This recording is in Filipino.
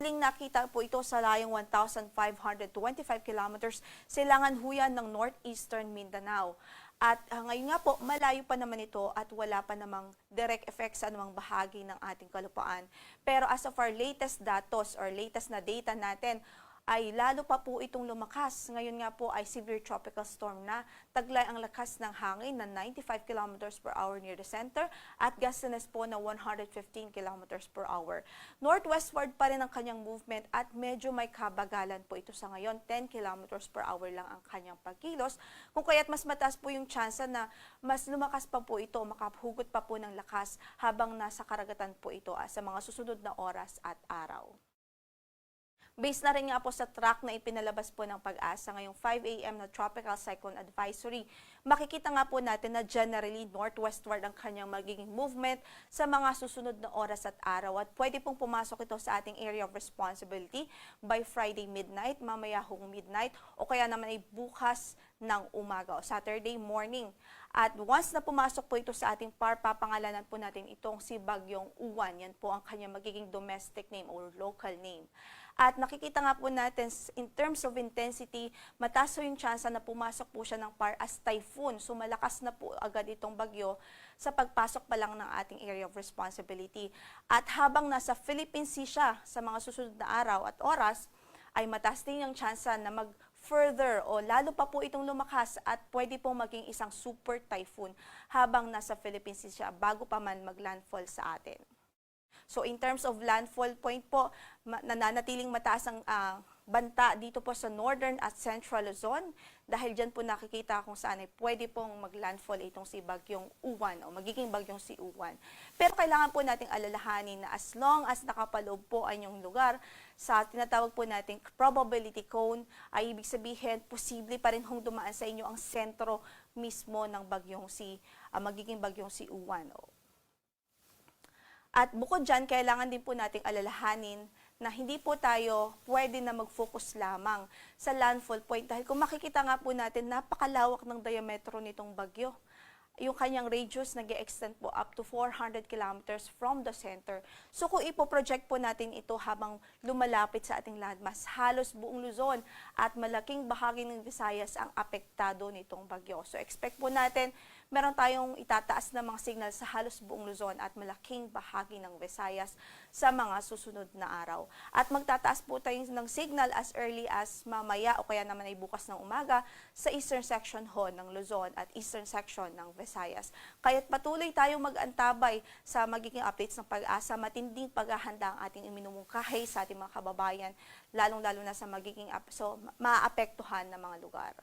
Ling nakita po ito sa layong 1,525 kilometers silangan huyan ng northeastern Mindanao. At ah, ngayon nga po, malayo pa naman ito at wala pa namang direct effect sa anumang bahagi ng ating kalupaan. Pero as of our latest datos or latest na data natin, ay lalo pa po itong lumakas. Ngayon nga po ay severe tropical storm na. Taglay ang lakas ng hangin na 95 kilometers per hour near the center at gustiness po na 115 kilometers per hour. Northwestward pa rin ang kanyang movement at medyo may kabagalan po ito sa ngayon. 10 kilometers per hour lang ang kanyang pagkilos. Kung kaya't mas mataas po yung chance na mas lumakas pa po ito, makahugot pa po ng lakas habang nasa karagatan po ito ah, sa mga susunod na oras at araw. Based na rin nga po sa track na ipinalabas po ng pag-asa ngayong 5 a.m. na Tropical Cyclone Advisory, makikita nga po natin na generally northwestward ang kanyang magiging movement sa mga susunod na oras at araw at pwede pong pumasok ito sa ating area of responsibility by Friday midnight, mamaya hong midnight o kaya naman ay bukas ng umaga o Saturday morning. At once na pumasok po ito sa ating par, papangalanan po natin itong si Bagyong Uwan. Yan po ang kanyang magiging domestic name or local name. At nakikita nga po natin in terms of intensity, mataas po yung chance na pumasok po siya ng par as typhoon. So malakas na po agad itong bagyo sa pagpasok pa lang ng ating area of responsibility. At habang nasa Philippine Sea siya sa mga susunod na araw at oras, ay mataas din yung chance na mag further o lalo pa po itong lumakas at pwede pong maging isang super typhoon habang nasa Philippine Sea siya bago pa man maglandfall sa atin. So in terms of landfall point po, nananatiling mataas ang ah, banta dito po sa northern at central Luzon dahil dyan po nakikita kung saan ay pwede pong maglandfall itong si Bagyong Uwan o magiging Bagyong si Uwan. Pero kailangan po nating alalahanin na as long as nakapaloob po ang inyong lugar sa tinatawag po nating probability cone ay ibig sabihin posible pa rin hong dumaan sa inyo ang sentro mismo ng Bagyong si ah, magiging Bagyong si Uwan. O, at bukod dyan, kailangan din po nating alalahanin na hindi po tayo pwede na mag-focus lamang sa landfall point dahil kung makikita nga po natin, napakalawak ng diametro nitong bagyo. Yung kanyang radius nag extend po up to 400 kilometers from the center. So kung ipoproject po natin ito habang lumalapit sa ating landmass, halos buong Luzon at malaking bahagi ng Visayas ang apektado nitong bagyo. So expect po natin meron tayong itataas na mga signal sa halos buong Luzon at malaking bahagi ng Visayas sa mga susunod na araw. At magtataas po tayo ng signal as early as mamaya o kaya naman ay bukas ng umaga sa eastern section ho ng Luzon at eastern section ng Visayas. Kaya't patuloy tayong mag-antabay sa magiging updates ng pag-asa, matinding paghahanda ang ating iminumungkahi sa ating mga kababayan, lalong-lalo na sa magiging so, maapektuhan ng mga lugar.